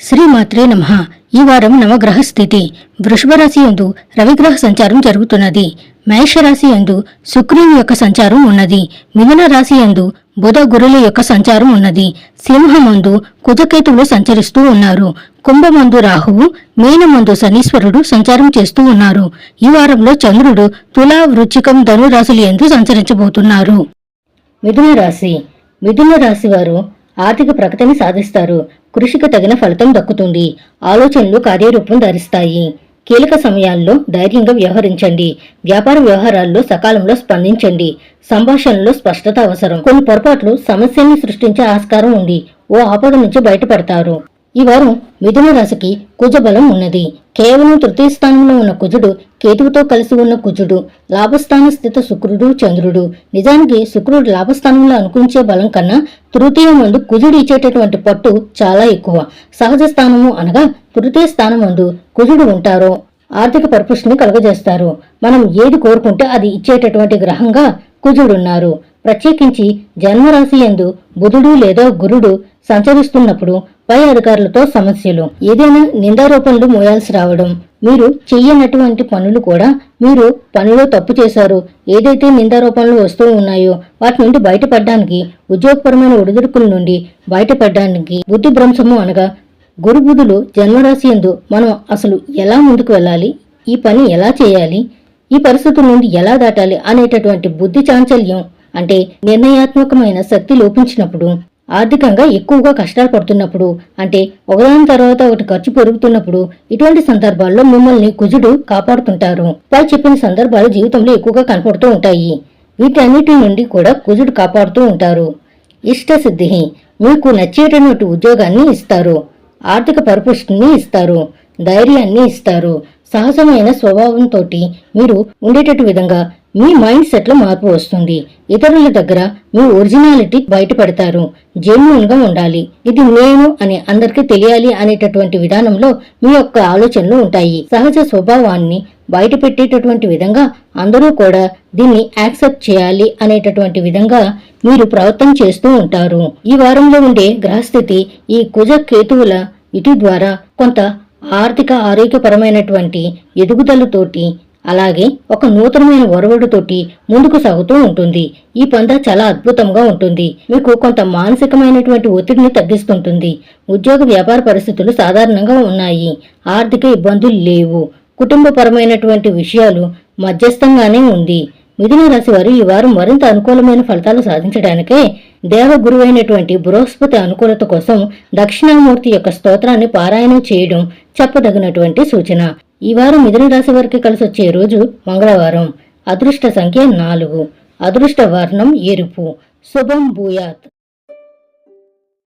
శ్రీమాత్రే నమ. ఈ వారం నవగ్రహ స్థితి వృషభరాశి ఎందు యందు రవిగ్రహ సంచారం జరుగుతున్నది. మేషరాశి యందు శుక్రుని యొక్క సంచారం ఉన్నది. మిథున రాశి యందు బుధ గురుల యొక్క సంచారం ఉన్నది. సింహమందు కుజకేతువులు సంచరిస్తూ ఉన్నారు. కుంభమందు రాహువు మీనమందు శనీశ్వరుడు సంచారం చేస్తూ ఉన్నారు. ఈ వారంలో చంద్రుడు తులా వృచ్చికం ధనురాశులు ఎందు సంచరించబోతున్నారు. మిథున రాశి మిథున రాశి వారు ఆర్థిక ప్రగతిని సాధిస్తారు. కృషికి తగిన ఫలితం దక్కుతుంది. ఆలోచనలు కార్యరూపం ధరిస్తాయి. కీలక సమయాల్లో ధైర్యంగా వ్యవహరించండి. వ్యాపార వ్యవహారాల్లో సకాలంలో స్పందించండి. సంభాషణలో స్పష్టత అవసరం. కొన్ని పొరపాట్లు సమస్యల్ని సృష్టించే ఆస్కారం ఉంది. ఓ ఆపద నుంచి బయటపడతారు. ఈ వారం మిథున రాశికి కుజబలం ఉన్నది. కేవలం తృతీయ స్థానంలో ఉన్న కుజుడు కేతువుతో కలిసి ఉన్న కుజుడు లాభస్థాన స్థిత శుక్రుడు చంద్రుడు. నిజానికి శుక్రుడు లాభస్థానంలో అనుకుంచే బలం కన్నా తృతీయ ముందు కుజుడు ఇచ్చేటటువంటి పట్టు చాలా ఎక్కువ. సహజ స్థానము అనగా తృతీయ స్థానం ముందు కుజుడు ఉంటారో. ఆర్థిక పరిపుష్టిని కలుగజేస్తారు. మనం ఏది కోరుకుంటే అది ఇచ్చేటటువంటి గ్రహంగా కుజుడున్నారు. ప్రత్యేకించి జన్మరాశి యందు బుధుడు లేదా గురుడు సంచరిస్తున్నప్పుడు పై అధికారులతో సమస్యలు. ఏదైనా నిందారోపణలు మోయాల్సి రావడం. మీరు చెయ్యనటువంటి పనులు కూడా మీరు పనిలో తప్పు చేశారు. ఏదైతే నిందారోపణలు వస్తూ ఉన్నాయో వాటి నుండి బయటపడడానికి ఉద్యోగపరమైన ఒడిదుడుకుల నుండి బయటపడడానికి బుద్ధి భ్రంశము అనగా గురుబుధులు జన్మరాశి యందు మనం అసలు ఎలా ముందుకు వెళ్ళాలి? ఈ పని ఎలా చేయాలి? ఈ పరిస్థితుల నుండి ఎలా దాటాలి? అనేటటువంటి బుద్ధి చాంచల్యం అంటే నిర్ణయాత్మకమైన శక్తి లోపించినప్పుడు ఆర్థికంగా ఎక్కువగా కష్టాలు పడుతున్నప్పుడు అంటే ఒకదాని తర్వాత ఒకటి ఖర్చు పెరుగుతున్నప్పుడు ఇటువంటి సందర్భాల్లో మిమ్మల్ని కుజుడు కాపాడుతుంటారు. పై చెప్పిన సందర్భాలు జీవితంలో ఎక్కువగా కనపడుతూ ఉంటాయి. వీటన్నిటి నుండి కూడా కుజుడు కాపాడుతూ ఉంటారు. ఇష్ట సిద్ధి మీకు నచ్చేటటువంటి ఉద్యోగాన్ని ఇస్తారు. ఆర్థిక పరిపుష్టిని ఇస్తారు. ధైర్యాన్ని ఇస్తారు. సహజమైన స్వభావంతో మీరు ఉండేటట్టు విధంగా మీ మైండ్ సెట్లో మార్పు వస్తుంది. ఇతరుల దగ్గర మీ ఒరిజినాలిటీ బయటపడతారు. జెన్యున్గా ఉండాలి. ఇది నేను అని అందరికీ తెలియాలి అనేటటువంటి విధానంలో మీ యొక్క ఆలోచనలు ఉంటాయి. సహజ స్వభావాన్ని బయట పెట్టేటటువంటి విధంగా అందరూ కూడా దీన్ని యాక్సెప్ట్ చేయాలి అనేటటువంటి విధంగా మీరు ప్రవర్తన చేస్తూ ఉంటారు. ఈ వారంలో ఉండే గ్రహస్థితి ఈ కుజ కేతువుల ఇటు ద్వారా కొంత ఆర్థిక ఆరోగ్యపరమైనటువంటి ఎదుగుదలతోటి అలాగే ఒక నూతనమైన ఒరవడుతోటి ముందుకు సాగుతూ ఉంటుంది. ఈ పంద చాలా అద్భుతంగా ఉంటుంది. మీకు కొంత మానసికమైనటువంటి ఒత్తిడిని తగ్గిస్తుంటుంది. ఉద్యోగ వ్యాపార పరిస్థితులు సాధారణంగా ఉన్నాయి. ఆర్థిక ఇబ్బందులు లేవు. కుటుంబపరమైనటువంటి విషయాలు మధ్యస్థంగానే ఉంది. మిథున రాశి వారు ఈ వారం మరింత అనుకూలమైన ఫలితాలు సాధించడానికే దేవగురువైనటువంటి బృహస్పతి అనుకూలత కోసం దక్షిణామూర్తి యొక్క స్తోత్రాన్ని పారాయణం చేయడం చెప్పదగినటువంటి సూచన. ఈ వారం మిథున రాశి వారికి కలిసి వచ్చే రోజు మంగళవారం. అదృష్ట సంఖ్య నాలుగు. అదృష్ట వర్ణం ఎరుపు. శుభం భూయాత్.